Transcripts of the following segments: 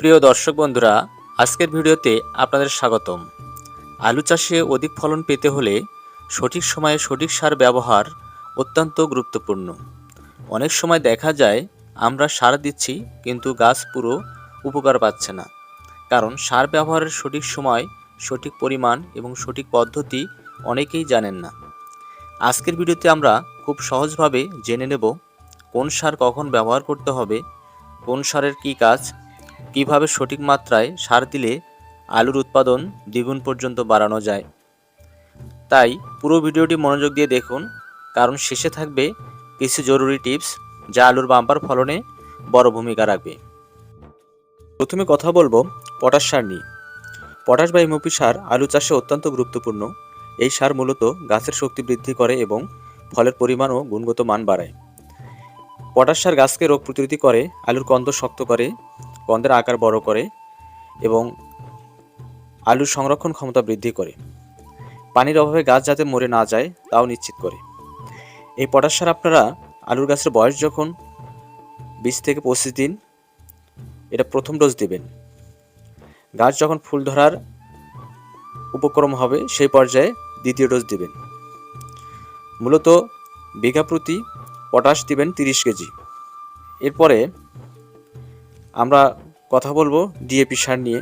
প্রিয় দর্শক বন্ধুরা, আজকের ভিডিওতে আপনাদের স্বাগতম। আলু চাষে অধিক ফলন পেতে হলে সঠিক সময়ে সঠিক সার ব্যবহার অত্যন্ত গুরুত্বপূর্ণ। অনেক সময় দেখা যায়, আমরা সার দিচ্ছি, কিন্তু গাছ পুরো উপকার পাচ্ছে না। কারণ সার ব্যবহারের সঠিক সময়, সঠিক পরিমাণ এবং সঠিক পদ্ধতি অনেকেই জানেন না। আজকের ভিডিওতে আমরা খুব সহজভাবে জেনে নেব, কোন সার কখন ব্যবহার করতে হবে, কোন সারের কী কাজ কীভাবে সঠিক মাত্রায় সার দিলে আলুর উৎপাদন দ্বিগুণ পর্যন্ত বাড়ানো যায়। তাই পুরো ভিডিওটি মনোযোগ দিয়ে দেখুন, কারণ শেষে থাকবে কিছু জরুরি টিপস যা আলুর বাম্পার ফলনে বড় ভূমিকা রাখবে। প্রথমে কথা বলব পটাশ সার নিয়ে। পটাশ বা এমওপি সার আলু চাষে অত্যন্ত গুরুত্বপূর্ণ। এই সার মূলত গাছের শক্তি বৃদ্ধি করে এবং ফলের পরিমাণ ও গুণগত মান বাড়ায়। পটাশ সার গাছকে রোগ প্রতিরোধী করে, আলুর কন্দ শক্ত করে কন্দের আকার বড় করে এবং আলুর সংরক্ষণ ক্ষমতা বৃদ্ধি করে। পানির অভাবে গাছ যাতে মরে না যায়, তাও নিশ্চিত করে। এই পটাশ সার আপনারা আলুর গাছের বয়স যখন বিশ থেকে পঁচিশ দিন, এটা প্রথম ডোজ দেবেন। গাছ যখন ফুল ধরার উপক্রম হবে, সেই পর্যায়ে দ্বিতীয় ডোজ দিবেন। মূলত বিঘা প্রতি পটাশ দিবেন তিরিশ কেজি। এরপরে আমরা কথা বলব ডিএপি সার নিয়ে।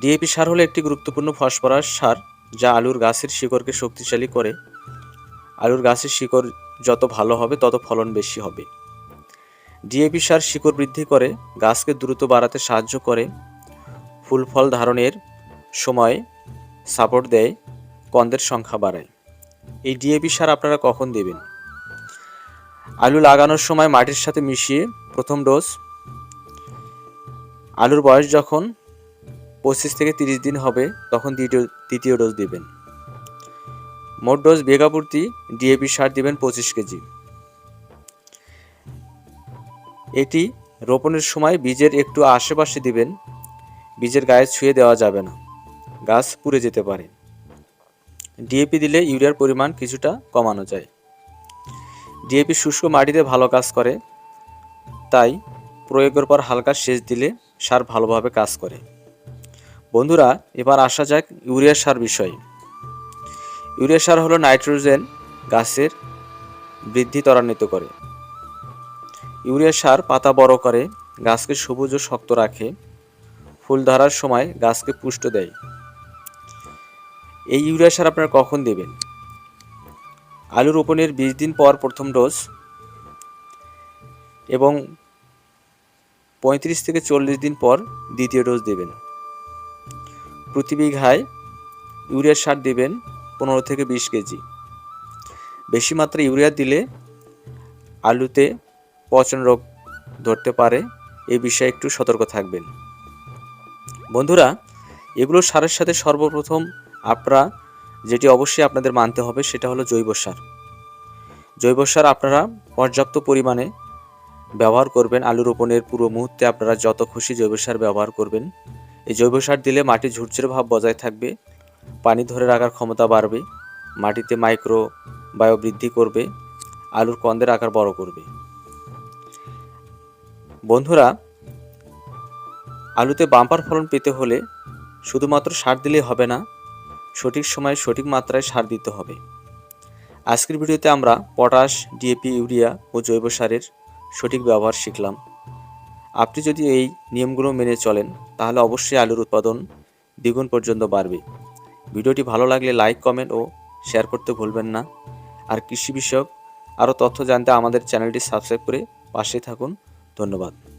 ডিএপি সার হলো একটি গুরুত্বপূর্ণ ফসফরাস সার যা আলুর গাছের শিকড়কে শক্তিশালী করে। আলুর গাছের শিকড় যত ভালো হবে, তত ফলন বেশি হবে। ডিএপি সার শিকড় বৃদ্ধি করে, গাছকে দ্রুত বাড়াতে সাহায্য করে, ফুল ফল ধারণের সময় সাপোর্ট দেয়, কন্দের সংখ্যা বাড়ায়। এই ডিএপি সার আপনারা কখন দেবেন? আলু লাগানোর সময় মাটির সাথে মিশিয়ে প্রথম ডোজ। আলুর বয়স যখন পঁচিশ থেকে তিরিশ দিন হবে, তখন দ্বিতীয় দ্বিতীয় ডোজ দিবেন। মোট ডোজ বিঘা প্রতি ডিএপি সার দিবেন পঁচিশ কেজি। এটি রোপণের সময় বীজের একটু আশেপাশে দিবেন, বীজের গায়ে ছুঁয়ে দেওয়া যাবে না, গাছ পুড়ে যেতে পারে। ডিএপি দিলে ইউরিয়ার পরিমাণ কিছুটা কমানো যায়। ডিএপি শুষ্ক মাটিতে ভালো কাজ করে তাই প্রয়োগের পর হালকা সেচ দিলে সার ভালোভাবে কাজ করে। বন্ধুরা, এবার আসা যাক ইউরিয়া সার বিষয়ে। ইউরিয়া সার হলো নাইট্রোজেন গাছের বৃদ্ধি ত্বরান্বিত করে। ইউরিয়া সার পাতা বড় করে, গাছকে সবুজ ও শক্ত রাখে, ফুল ধরার সময় গাছকে পুষ্ট দেয়। এই ইউরিয়া সার আপনারা কখন দেবেন? আলু রোপণের বিশ দিন পর প্রথম ডোজ এবং পঁয়ত্রিশ থেকে চল্লিশ দিন পর দ্বিতীয় ডোজ দেবেন। প্রতি বিঘায় ইউরিয়া সার দেবেন পনেরো থেকে বিশ কেজি। বেশি মাত্রা ইউরিয়া দিলে আলুতে পচন রোগ ধরতে পারে, এ বিষয়ে একটু সতর্ক থাকবেন। বন্ধুরা, এগুলো সারের সাথে সর্বপ্রথম আপনারা যেটি অবশ্যই আপনাদের মানতে হবে সেটা হলো জৈব সার। জৈব সার আপনারা পর্যাপ্ত পরিমাণে ব্যবহার করবেন আলু রোপণের পুরো মুহূর্তে আপনারা যত খুশি জৈব সার ব্যবহার করবেন। এই জৈব সার দিলে মাটি ঝুরঝুরে ভাব বজায় থাকবে, পানি ধরে রাখার ক্ষমতা বাড়বে, মাটিতে মাইক্রো বায়ো বৃদ্ধি করবে, আলুর কন্দের আকার বড় করবে। বন্ধুরা, আলুতে বাম্পার ফলন পেতে হলে শুধুমাত্র সার দিলেই হবে না, সঠিক সময়ে সঠিক মাত্রায় সার দিতে হবে। আজকের ভিডিওতে আমরা পটাশ, ডিএপি, ইউরিয়া ও জৈব সারের সঠিক ব্যবহার শিখলাম। আপনি যদি এই নিয়মগুলো মেনে চলেন, তাহলে অবশ্যই আলুর উৎপাদন দ্বিগুণ পর্যন্ত বাড়বে। ভিডিওটি ভালো লাগলে লাইক, কমেন্ট ও শেয়ার করতে ভুলবেন না। আর কৃষি বিষয়ক আরও তথ্য জানতে আমাদের চ্যানেলটি সাবস্ক্রাইব করে পাশে থাকুন। ধন্যবাদ।